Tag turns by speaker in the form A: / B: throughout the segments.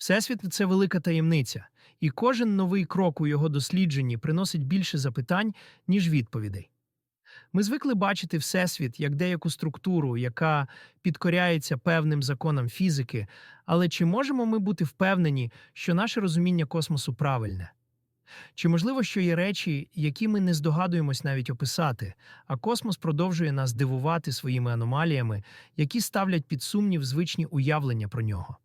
A: Всесвіт це велика таємниця, і кожен новий крок у його дослідженні приносить більше запитань, ніж відповідей. Ми звикли бачити Всесвіт як деяку структуру, яка підкоряється певним законам фізики, але чи можемо ми бути впевнені, що наше розуміння космосу правильне? Чи можливо, що є речі, які ми не здогадуємось навіть описати, а космос продовжує нас дивувати своїми аномаліями, які ставлять під сумнів звичні уявлення про нього?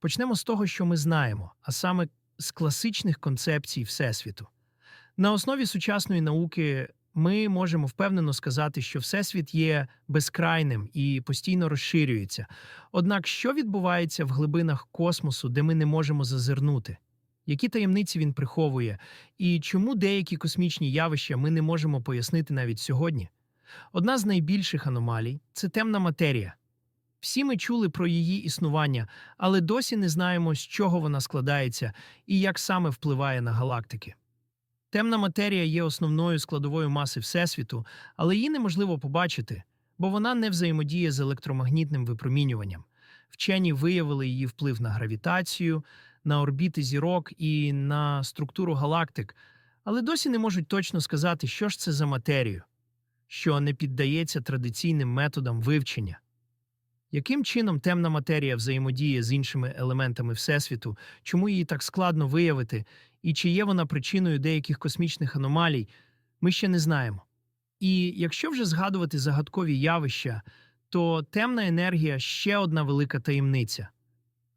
A: Почнемо з того, що ми знаємо, а саме з класичних концепцій Всесвіту. На основі сучасної науки ми можемо впевнено сказати, що Всесвіт є безкрайним і постійно розширюється. Однак, що відбувається в глибинах космосу, де ми не можемо зазирнути? Які таємниці він приховує, і чому деякі космічні явища ми не можемо пояснити навіть сьогодні? Одна з найбільших аномалій це темна матерія. Всі ми чули про її існування, але досі не знаємо, з чого вона складається і як саме впливає на галактики. Темна матерія є основною складовою маси Всесвіту, але її неможливо побачити, бо вона не взаємодіє з електромагнітним випромінюванням. Вчені виявили її вплив на гравітацію, на орбіти зірок і на структуру галактик, але досі не можуть точно сказати, що ж це за матерію, що не піддається традиційним методам вивчення. Яким чином темна матерія взаємодіє з іншими елементами Всесвіту, чому її так складно виявити, і чи є вона причиною деяких космічних аномалій, ми ще не знаємо. І якщо вже згадувати загадкові явища, то темна енергія ще одна велика таємниця.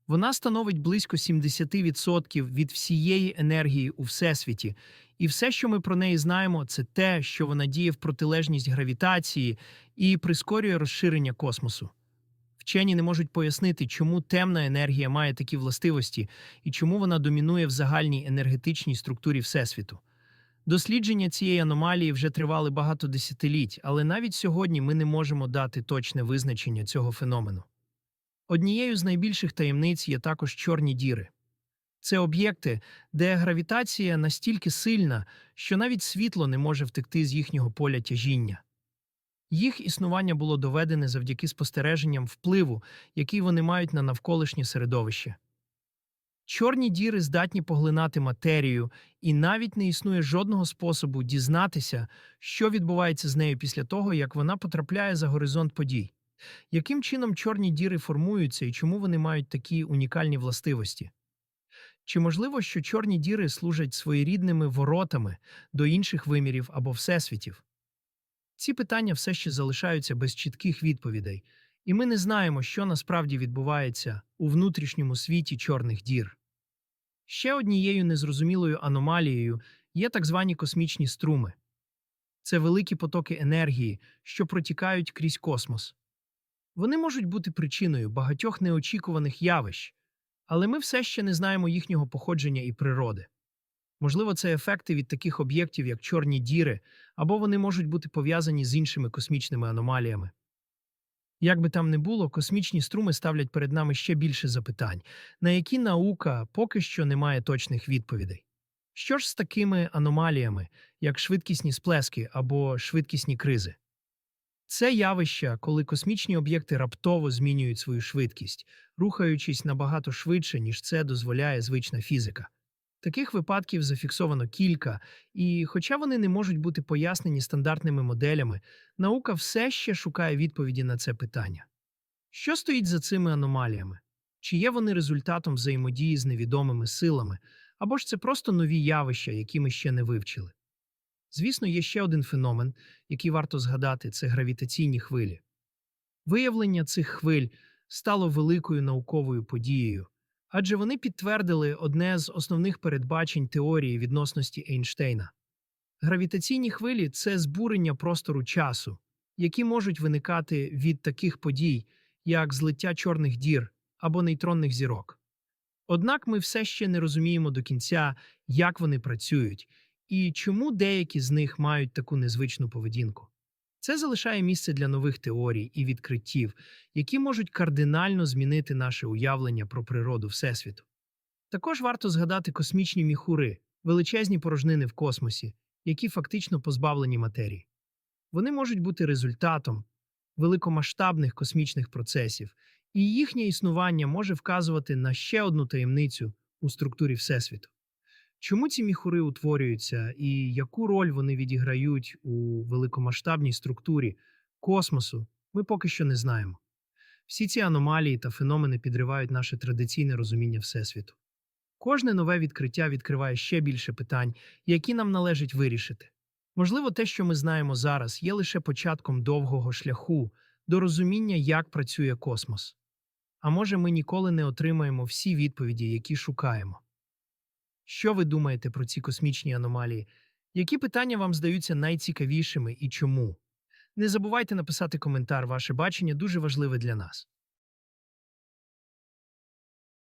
A: Вона становить близько 70% від всієї енергії у Всесвіті, і все, що ми про неї знаємо, це те, що вона діє в протилежність гравітації і прискорює розширення космосу. Вчені не можуть пояснити, чому темна енергія має такі властивості і чому вона домінує в загальній енергетичній структурі Всесвіту. Дослідження цієї аномалії вже тривали багато десятиліть, але навіть сьогодні ми не можемо дати точне визначення цього феномену. Однією з найбільших таємниць є також чорні діри. Це об'єкти, де гравітація настільки сильна, що навіть світло не може втекти з їхнього поля тяжіння. Їх існування було доведене завдяки спостереженням впливу, який вони мають на навколишнє середовище. Чорні діри здатні поглинати матерію, і навіть не існує жодного способу дізнатися, що відбувається з нею після того, як вона потрапляє за горизонт подій. Яким чином чорні діри формуються і чому вони мають такі унікальні властивості? Чи можливо, що чорні діри служать своєрідними воротами до інших вимірів або всесвітів? Ці питання все ще залишаються без чітких відповідей, і ми не знаємо, що насправді відбувається у внутрішньому світі чорних дір. Ще однією незрозумілою аномалією є так звані космічні струми. Це великі потоки енергії, що протікають крізь космос. Вони можуть бути причиною багатьох неочікуваних явищ, але ми все ще не знаємо їхнього походження і природи. Можливо, це ефекти від таких об'єктів, як чорні діри, або вони можуть бути пов'язані з іншими космічними аномаліями. Як би там не було, космічні струми ставлять перед нами ще більше запитань, на які наука поки що не має точних відповідей. Що ж з такими аномаліями, як швидкісні сплески або швидкісні кризи? Це явища, коли космічні об'єкти раптово змінюють свою швидкість, рухаючись набагато швидше, ніж це дозволяє звична фізика. Таких випадків зафіксовано кілька, і, хоча вони не можуть бути пояснені стандартними моделями, наука все ще шукає відповіді на це питання. Що стоїть за цими аномаліями? Чи є вони результатом взаємодії з невідомими силами, або ж це просто нові явища, які ми ще не вивчили? Звісно, є ще один феномен, який варто згадати це гравітаційні хвилі. Виявлення цих хвиль стало великою науковою подією, адже вони підтвердили одне з основних передбачень теорії відносності Ейнштейна. Гравітаційні хвилі це збурення простору часу, які можуть виникати від таких подій, як злиття чорних дір або нейтронних зірок. Однак ми все ще не розуміємо до кінця, як вони працюють і чому деякі з них мають таку незвичну поведінку. Це залишає місце для нових теорій і відкриттів, які можуть кардинально змінити наше уявлення про природу Всесвіту. Також варто згадати космічні міхури, величезні порожнини в космосі, які фактично позбавлені матерії. Вони можуть бути результатом великомасштабних космічних процесів і їхнє існування може вказувати на ще одну таємницю у структурі Всесвіту. Чому ці міхури утворюються і яку роль вони відіграють у великомасштабній структурі космосу, ми поки що не знаємо. Всі ці аномалії та феномени підривають наше традиційне розуміння Всесвіту. Кожне нове відкриття відкриває ще більше питань, які нам належить вирішити. Можливо, те, що ми знаємо зараз, є лише початком довгого шляху до розуміння, як працює космос. А може, ми ніколи не отримаємо всі відповіді, які шукаємо. Що ви думаєте про ці космічні аномалії? Які питання вам здаються найцікавішими і чому? Не забувайте написати коментар, ваше бачення дуже важливе для нас.